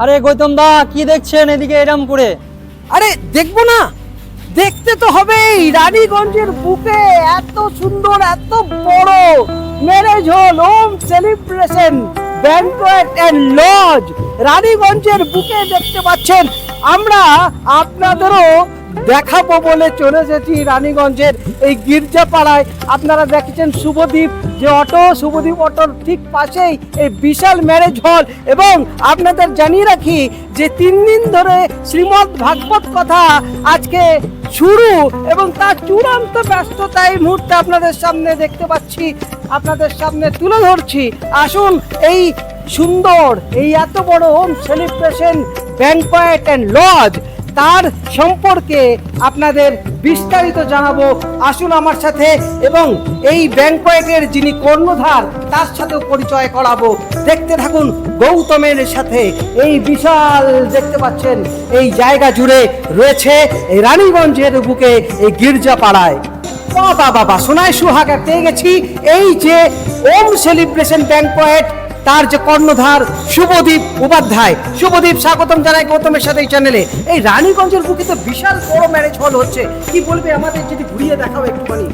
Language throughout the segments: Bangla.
আরে গৌতম দা, কি দেখছেন এদিকে এরম করে? আরে, দেখব না। দেখতে তো হবেই, রানীগঞ্জের বুকে এত সুন্দর, এত বড় marriage hall home celebration banquet and lodge রানীগঞ্জের বুকে দেখতে পাচ্ছেন। আমরা আপনাদেরও দেখাবো বলে চলে এসেছি রানীগঞ্জের এই গির্জাপাড়ায়। আপনারা দেখেছেন শুভদ্বীপ যে অটো শুভদ্বীপ অটোর ঠিক পাশেই এই বিশাল ম্যারেজ হল এবং আপনাদের জানিয়ে রাখি যে তিন দিন ধরে শ্রীমদ ভাগবত কথা আজকে শুরু এবং তার চূড়ান্ত ব্যস্ততা এই মুহূর্তে আপনাদের সামনে দেখতে পাচ্ছি, আপনাদের সামনে তুলে ধরছি। আসুন, এই সুন্দর, এই এত বড় home celebration banquet and lodge তার সম্পর্কে আপনাদের বিস্তারিত জানাব। আসুন আমার সাথে এবং এই ব্যাংকয়েটের যিনি কর্ণধার, তার সাথেও পরিচয় করাবো। দেখতে থাকুন গৌতমের সাথে। এই বিশাল দেখতে পাচ্ছেন, এই জায়গা জুড়ে রয়েছে রানীগঞ্জের বুকে এই গির্জাপাড়ায়। বাবা বাবা, সোনায় সুহাগা পেয়ে গেছি এই যে ওম সেলিব্রেশন ব্যাংকয়েট তার যে কর্ণধার শুভদীপ উপাধ্যায়। শুভদীপ, স্বাগতম জানাই গৌতমের সাথে এই চ্যানেলে এই রানীগঞ্জের বুকে তো বিশাল বড় ম্যারেজ হল হচ্ছে। কি বলবে আমাদের যদি ঘুরিয়ে দেখাও একটুখানি?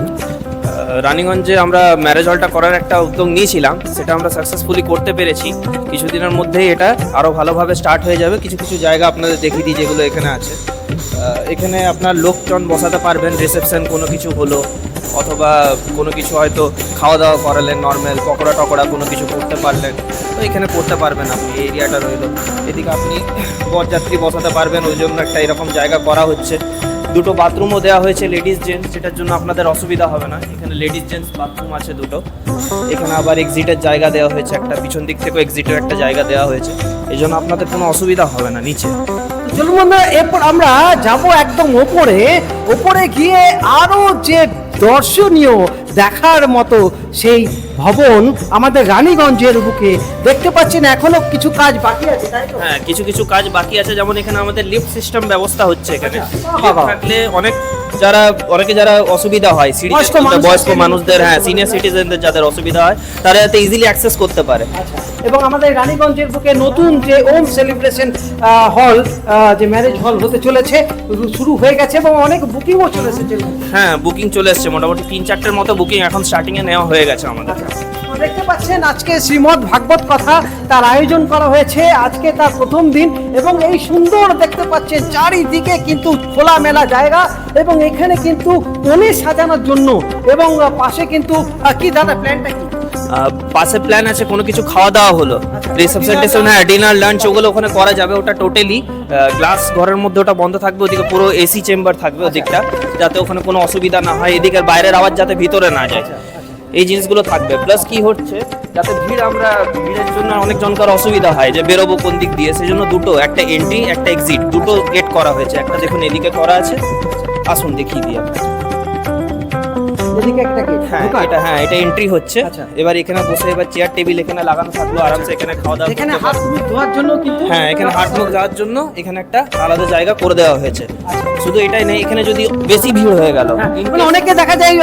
রানীগঞ্জে আমরা ম্যারেজ হলটা করার একটা উদ্যোগ নিয়েছিলাম। সেটা আমরা সাকসেসফুলি করতে পেরেছি। কিছুদিনের মধ্যেই এটা আরও ভালোভাবে স্টার্ট হয়ে যাবে। কিছু কিছু জায়গা আপনাদের দেখিয়ে দিই যেগুলো এখানে আছে। এখানে আপনার লোকজন বসাতে পারবেন রিসেপশন কোনো কিছু হলো, অথবা কোনো কিছু হয়তো খাওয়া দাওয়া করালেন নর্মাল পকোড়া টকোড়া কোনো কিছু করতে পারলেন, তো এখানে করতে পারবেন আপনি, এই এরিয়াটা রইল। এদিকে আপনি বরযাত্রী বসাতে পারবেন, ওই জন্য একটা এরকম জায়গা করা হচ্ছে। দুটো বাথরুমও দেওয়া হয়েছে লেডিস জেন্টস সেটার জন্য আপনাদের অসুবিধা হবে না। এখানে লেডিস জেন্টস বাথরুম আছে দুটো। এখানে আবার এক্সিটের জায়গা দেওয়া হয়েছে একটা, পিছন দিক থেকেও এক্সিটের একটা জায়গা দেওয়া হয়েছে। এই জন্য আপনাদের কোনো অসুবিধা হবে না, নিচে। চলুন বন্ধুরা এরপর আমরা যাব একদম ওপরে। ওপরে গিয়ে আরও যে দর্শনীয় দেখার মতো সেই ভবন আমাদের রানীগঞ্জের বুকে দেখতে পাচ্ছেন এখনও কিছু কাজ বাকি আছে তাই তো? হ্যাঁ কিছু কিছু কাজ বাকি আছে যেমন এখানে আমাদের লিফট সিস্টেম ব্যবস্থা হচ্ছে এখানে। থাকলে অনেক যারা অনেকে যারা অসুবিধা হয় বয়স্ক। মানুষদের হ্যাঁ সিনিয়র সিটিজেনদের যাদের অসুবিধা হয় তারা যাতে ইজিলি অ্যাক্সেস করতে পারে। আচ্ছা। এবং আমাদের রানীগঞ্জের বুকে নতুন যে ওম সেলিব্রেশন হল যে ম্যারেজ হল হতে চলেছে শুরু হয়ে গেছে এবং অনেক বুকিংও চলে এসেছে। হ্যাঁ বুকিং চলে এসছে। মোটামুটি তিন চারটের মতো বুকিং এখন স্টার্টিংয়ে নেওয়া হয়ে গেছে আমাদের। দেখতে পাচ্ছেন আজকে শ্রীমদ ভাগবত কথা তার আয়োজন করা হয়েছে। আজকে তার প্রথম দিন এবং এই সুন্দর দেখতে পাচ্ছেন চারিদিকে কিন্তু খোলামেলা জায়গা। এবং এখানে কিন্তু কনে সাজানোর জন্য এবং পাশে কিন্তু কি দাদা প্ল্যানটা কি? পাশে প্ল্যান আছে কোনো কিছু খাওয়া দাওয়া হলো। রিসেপশন টিসেপশন হ্যাঁ ডিনার লাঞ্চ ওগুলো ওখানে করা যাবে ওটা টোটালি গ্লাস ঘরের মধ্যে ওটা বন্ধ থাকবে ওদিকে পুরো এসি চেম্বার থাকবে ওদিকটা যাতে ওখানে কোনো অসুবিধা না হয় এদিকের বাইরের আওয়াজ যাতে ভিতরে না যায়। এই জিনিসগুলো থাকবে। প্লাস কি হচ্ছে যাতে ভিড় আমরা ভিড়ের জন্য অনেক জনকার অসুবিধা হয় যে বেরোবো কোন দিক দিয়ে সেই জন্য দুটো একটা এন্ট্রি একটা এক্সিট দুটো গেট করা হয়েছে। একটা দেখুন এদিকে করা আছে আসুন দেখিয়ে দিই আপনাকে এদিকে একটা কি হ্যাঁ এটা হ্যাঁ এটা এন্ট্রি হচ্ছে। আচ্ছা। এবার এখানে বসে এবার চেয়ার টেবিল এখানে লাগানো থাকল আরামসে এখানে খাওয়া দাওয়া এখানে হাত মুখ ধোয়ার জন্য কিন্তু হ্যাঁ এখানে হাট মুখ যাওয়ার জন্য এখানে একটা আলাদা জায়গা করে দেওয়া হয়েছে। শুধু এটাই নেই এখানে যদি বেশি ভিড় হয়ে গেল। হ্যাঁ, মানে অনেকে দেখা যায়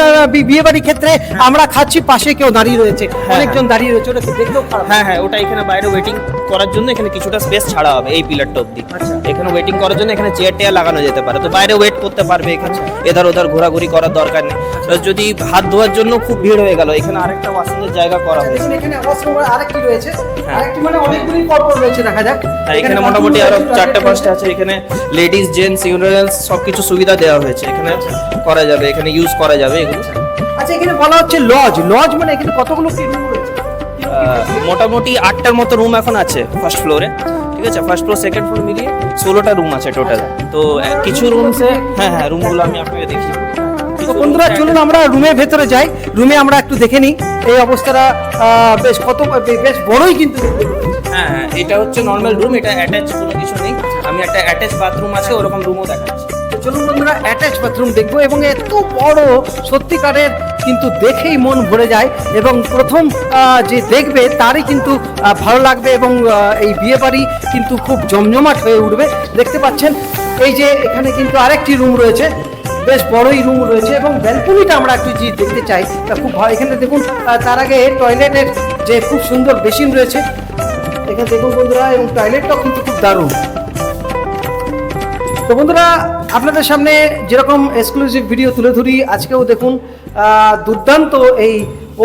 বিয়ে বাড়ির ক্ষেত্রে আমরা খাচ্ছি পাশে কেউ দাঁড়িয়ে রয়েছে অনেকজন দাঁড়িয়ে রয়েছে ওটা দেখলেও খারাপ হ্যাঁ হ্যাঁ ওটা এখানে বাইরে ওয়েটিং করার জন্য এখানে কিছুটা স্পেস ছাড়া হবে এই পিলারটা অব্দি আচ্ছা। এখানে ওয়েটিং করার জন্য এখানে চেয়ার টেয়ার লাগানো যেতে পারে। তো বাইরে ওয়েট করতে পারবে এখানে। এধার ওধার ঘোরাঘুরি করার দরকার নেই। Plus যদি হাত ধোয়ার জন্য খুব ভিড় হয়ে গেল। এখানে আরেকটা ওয়াশিং এর জায়গা করা হয়েছে। এখানে ওয়াশরুম আরেকটি রয়েছে। হ্যাঁ। আরেকটি মানে অনেকগুলি পরপর রয়েছে দেখা যাক। আর এখানে মোটামুটি আরও চারটে পাঁচটা আছে। এখানে লেডিস জেন্টস ইউনিয়ন সব কিছু সুবিধা দেওয়া হয়েছে। এখানে করা যাবে এখানে ইউজ করা যাবে এগুলো। আচ্ছা এখানে বলা হচ্ছে লজ লজ মানে এখানে কতগুলো কি রুম রয়েছে মোটামুটি আটটার মতো রুম এখন আছে ফার্স্ট ফ্লোরে ঠিক আছে ফার্স্ট ফ্লোর সেকেন্ড ফ্লোর মিলিয়ে ষোলোটা রুম আছে টোটাল তো কিছু রুমসে হ্যাঁ হ্যাঁ রুমগুলো আমি আপনাকে দেখি তো বন্ধুরা চলুন আমরা রুমের ভেতরে যাই। রুমে আমরা একটু দেখে নিই। এই অবস্থাটা বেশ কত বেশ বড়ই কিন্তু হ্যাঁ হ্যাঁ এটা হচ্ছে নর্মাল রুম এটা অ্যাটাচ কোনো কিছু নেই। আমি একটা অ্যাটাচ বাথরুম আছে ওরকম রুমও দেখাচ্ছি। তো চলুন বন্ধুরা অ্যাটাচ বাথরুম দেখব এবং এত বড় সত্যিকারের কিন্তু দেখেই মন ভরে যায় এবং প্রথম যে দেখবে তারই কিন্তু ভালো লাগবে এবং এই বিয়ে বাড়ি কিন্তু খুব জমজমাট হয়ে উঠবে। দেখতে পাচ্ছেন এই যে এখানে কিন্তু আরেকটি রুম রয়েছে। বেশ বড়ই রুম রয়েছে এবং ব্যালকনিটা আমরা একটু যে দেখতে চাই, তা খুব ভালো এখানে দেখুন তার আগে টয়লেটের যে খুব সুন্দর বেসিন রয়েছে, এখানে দেখুন বন্ধুরা, এবং টয়লেটটাও কিন্তু খুব দারুণ। তো বন্ধুরা, আপনাদের সামনে যেরকম এক্সক্লুসিভ ভিডিও তুলে ধরি, আজকেও দেখুন দুর্দান্ত এই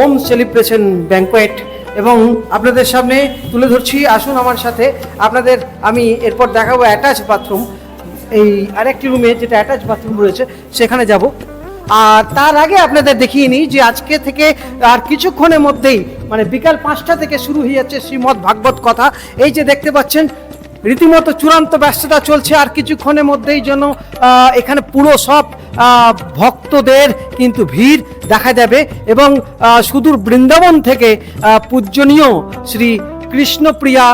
ওম সেলিব্রেশন ব্যাঙ্কোয়েট এবং আপনাদের সামনে তুলে ধরছি, আসুন আমার সাথে। আপনাদের, আমি এরপর দেখাবো অ্যাটাচ বাথরুম এই আরেকটি রুমে যেটা অ্যাটাচ বাথরুম রয়েছে, সেখানে যাব। আর তার আগে আপনাদের দেখিয়ে নিই যে আজকে থেকে আর কিছুক্ষণের মধ্যেই মানে বিকাল পাঁচটা থেকে শুরু হয়ে যাচ্ছে শ্রীমৎ ভাগবত কথা। এই যে দেখতে পাচ্ছেন, রীতিমতো চূড়ান্ত ব্যস্ততা চলছে, আর কিছুক্ষণের মধ্যেই যেন এখানে পুরো সব ভক্তদের কিন্তু ভিড় দেখা যাবে এবং সুদূর বৃন্দাবন থেকে পূজনীয় শ্রী কৃষ্ণপ্রিয়া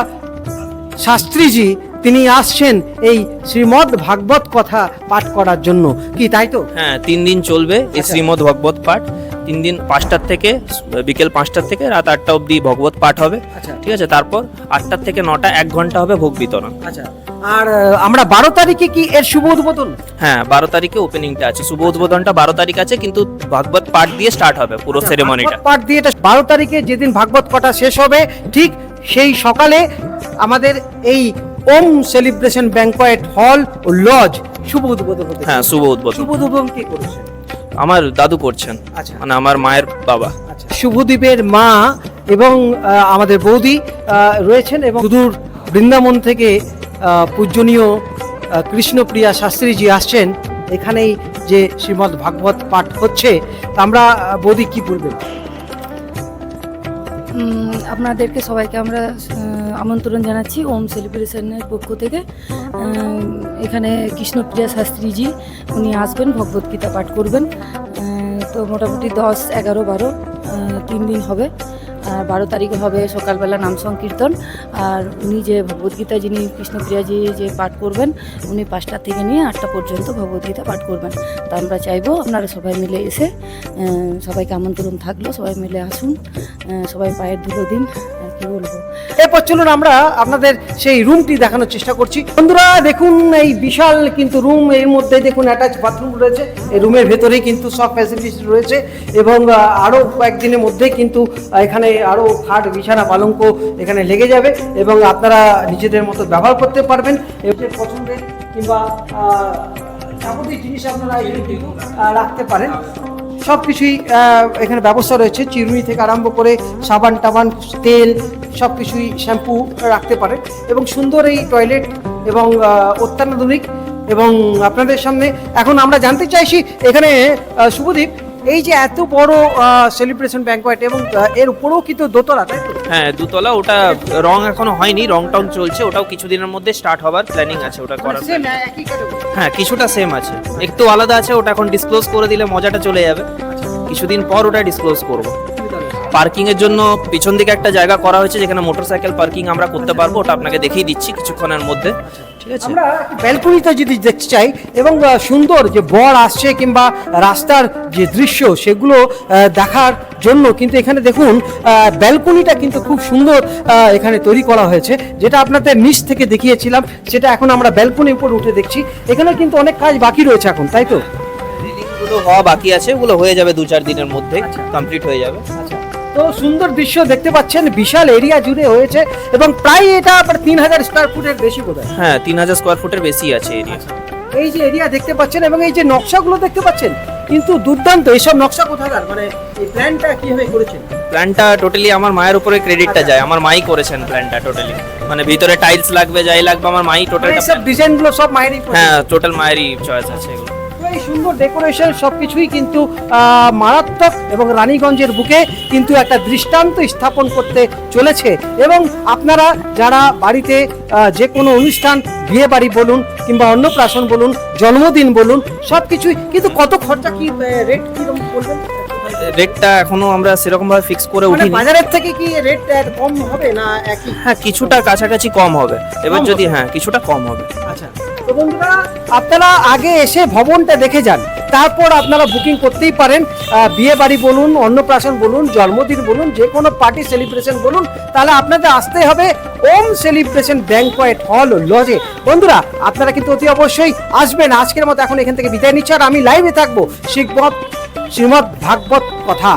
শাস্ত্রীজি তিনি আসছেন এই শ্রীমদ্ ভাগবত কথা পাঠ করার জন্য। কি তাই তো? হ্যাঁ তিন দিন চলবে এই আচ্ছা। শ্রীমদ ভগবত পাঠ। তিন দিন পাঁচটার থেকে বিকেল পাঁচটার থেকে রাত আটটা অবধি ভগবত পাঠ হবে। আচ্ছা। ঠিক আছে তারপর আটটার থেকে নটা এক ঘণ্টা হবে ভোগ বিতরণ। আচ্ছা। আর আমরা বারো তারিখে কি এর শুভ উদ্বোধন? হ্যাঁ বারো তারিখে ওপেনিংটা আছে। শুভ উদ্বোধনটা বারো তারিখ আছে কিন্তু ভাগবত পাঠ দিয়ে স্টার্ট হবে পুরো সেরেমনিটা পাঠ দিয়ে এটা বারো তারিখে যেদিন ভাগবত পাঠা শেষ হবে ঠিক সেই সকালে আমাদের এই ওম সেলিব্রেশন ব্যাংকোয়েট হল ও লজ। শুভ উদ্বোধন হতে হ্যাঁ শুভ উদ্বোধন। শুভ উদ্বোধন কে করেছে? আমার দাদু করছেন। আচ্ছা। মানে আমার মায়ের বাবা। আচ্ছা। শুভদীপের মা এবং আমাদের বৌদি রয়েছেন এবং সুদূর বৃন্দাবন থেকে পূজনীয় কৃষ্ণপ্রিয়া শাস্ত্রীজি আসছেন। এখানেই যে শ্রীমদ্ ভাগবত পাঠ হচ্ছে তা আমরা বৌদি কি বলবেন? আপনাদেরকে সবাইকে আমরা আমন্ত্রণ জানাচ্ছি ওম সেলিব্রেশনের পক্ষ থেকে। এখানে কৃষ্ণপ্রিয়া শাস্ত্রীজি, উনি আসবেন ভগবদ্গীতা গীতা পাঠ করবেন। তো মোটামুটি দশ, এগারো, বারো তিন দিন হবে। আর বারো তারিখে হবে সকালবেলা নাম সংকীর্তন। আর উনি যে ভগবদ্গীতা যিনি কৃষ্ণপ্রিয়াজি যে পাঠ করবেন, উনি পাঁচটা থেকে নিয়ে আটটা পর্যন্ত ভগবদ্গীতা পাঠ করবেন। তা আমরা চাইব আপনারা সবাই মিলে এসে সবাইকে আমন্ত্রণ থাকল, সবাই মিলে আসুন সবাই পায়ের ধুলো দিন। এরপর চলুন আমরা আপনাদের সেই রুমটি দেখানোর চেষ্টা করছি। বন্ধুরা, দেখুন এই বিশাল কিন্তু রুম এর মধ্যে দেখুন অ্যাটাচ বাথরুম রয়েছে। এই রুমের ভেতরেই কিন্তু সব ফ্যাসিলিটিস রয়েছে এবং আরও কয়েকদিনের মধ্যেই কিন্তু এখানে আরও খাট, বিছানা, পালঙ্ক এখানে লেগে যাবে এবং আপনারা নিজেদের মতো ব্যবহার করতে পারবেন। এদের পছন্দের কিংবা যাবতীয় জিনিস আপনারা কিন্তু রাখতে পারেন। সব কিছুই এখানে ব্যবস্থা রয়েছে। চিরুনি থেকে আরম্ভ করে সাবান টাবান, তেল সব কিছুই শ্যাম্পু রাখতে পারেন এবং সুন্দর এই টয়লেট এবং অত্যাধুনিক এবং আপনাদের সামনে এখন আমরা জানতে চাইছি, এখানে শুভদীপ এই যে এত বড় সেলিব্রেশন ব্যাঙ্কোয়েট এবং এর উপরেও কিন্তু দোতলা তাই তো? হ্যাঁ দোতলা ওটা রং এখনও হয়নি রং টং চলছে ওটাও কিছুদিনের মধ্যে স্টার্ট হবার প্ল্যানিং আছে ওটা করার একই category। হ্যাঁ কিছুটা সেম আছে একটু আলাদা আছে ওটা এখন ডিসক্লোজ করে দিলে মজাটা চলে যাবে। কিছুদিন পর ওটা ডিসক্লোজ করব। পার্কিং এর জন্য পিছন দিকে একটা জায়গা করা হয়েছে যেখানে মোটরসাইকেল পার্কিং আমরা করতে পারব ওটা আপনাকে দেখিয়ে দিচ্ছি কিছুক্ষণের মধ্যে। ঠিক আছে? আমরা ব্যালকনিতে যদি দেখতে চাই এবং সুন্দর যে বর আসছে কিংবা রাস্তার যে দৃশ্য সেগুলো দেখার জন্য কিন্তু এখানে দেখুন ব্যালকনিটা কিন্তু খুব সুন্দর আহ, এখানে তৈরি করা হয়েছে। যেটা আপনাদের নিচ থেকে দেখিয়েছিলাম সেটা এখন আমরা ব্যালকনির উপর উঠে দেখছি। এখানে কিন্তু অনেক কাজ বাকি রয়েছে এখন তাই তো? হওয়া বাকি আছে ওগুলো হয়ে যাবে দু চার দিনের মধ্যে আচ্ছা। কমপ্লিট হয়ে যাবে। তো সুন্দর দৃশ্য দেখতে পাচ্ছেন বিশাল এরিয়া জুড়ে হয়েছে এবং প্রায় এটা আপনার তিন হাজার স্কোয়ার ফুটের বেশি বোধ হয় হ্যাঁ তিন হাজার স্কোয়ার ফুটের বেশি আছে এরিয়া এই যে এরিয়া দেখতে পাচ্ছেন এবং এই যে নকশাগুলো দেখতে পাচ্ছেন কিন্তু দুর্দান্ত। এইসব নকশা কোথাকার? মানে এই প্ল্যানটা কীভাবে করেছেন? প্ল্যানটা টোটালি আমার মায়ের উপরে ক্রেডিটটা যায়। আমার মাই করেছেন প্ল্যানটা টোটালি মানে ভিতরে টাইলস লাগবে যাই লাগবে আমার মাই টোটালটা এইসব ডিজাইনগুলো সব মায়েরই হ্যাঁ টোটাল মায়েরই চয়েস আছে এগুলো। তো সুন্দর ডেকোরেশন সব কিছুই কিন্তু মারাত্মক এবং রানীগঞ্জের বুকে কিন্তু একটা দৃষ্টান্ত স্থাপন করতে চলেছে। এবং আপনারা যারা বাড়িতে যে কোনো অনুষ্ঠান বিয়ে বাড়ি বলুন কিংবা অন্নপ্রাশন বলুন, জন্মদিন বলুন সব কিছুই কিন্তু কত খরচা কি রেট কীরকম বলবেন? রেটটা এখনও আমরা সেরকম ভাবে ফিক্স করে মানে উঠিনি। বাজারের থেকে কি রেট কম হবে না একই? হ্যাঁ কিছুটা কাছাকাছি কম হবে। এবার যদি হ্যাঁ কিছুটা কম হবে। আচ্ছা তো বন্ধুরা আপনারা আগে এসে ভবনটা দেখে যান। তারপর আপনারা বুকিং করতেই পারেন। বিয়ে বাড়ি বলুন অন্নপ্রাশন বলুন জন্মদিন বলুন যে কোনো পার্টি সেলিব্রেশন বলুন তাহলে আপনাদের আসতে হবে ওম সেলিব্রেশন ব্যাংকোয়েট হল লজে বন্ধুরা আপনারা কিন্তু অতি অবশ্যই আসবেন। আজকের মতো এখন এখান থেকে বিদায় নিচ্ছি। আর আমি লাইভে থাকব শিখবত শ্রীমদ ভাগবত কথা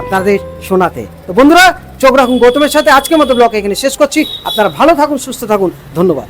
আপনাদের শোনাতে। তো বন্ধুরা, চোখ রাখুন গৌতমের সাথে। আজকের মতো ব্লগ এখানে শেষ করছি। আপনারা ভালো থাকুন, সুস্থ থাকুন। ধন্যবাদ।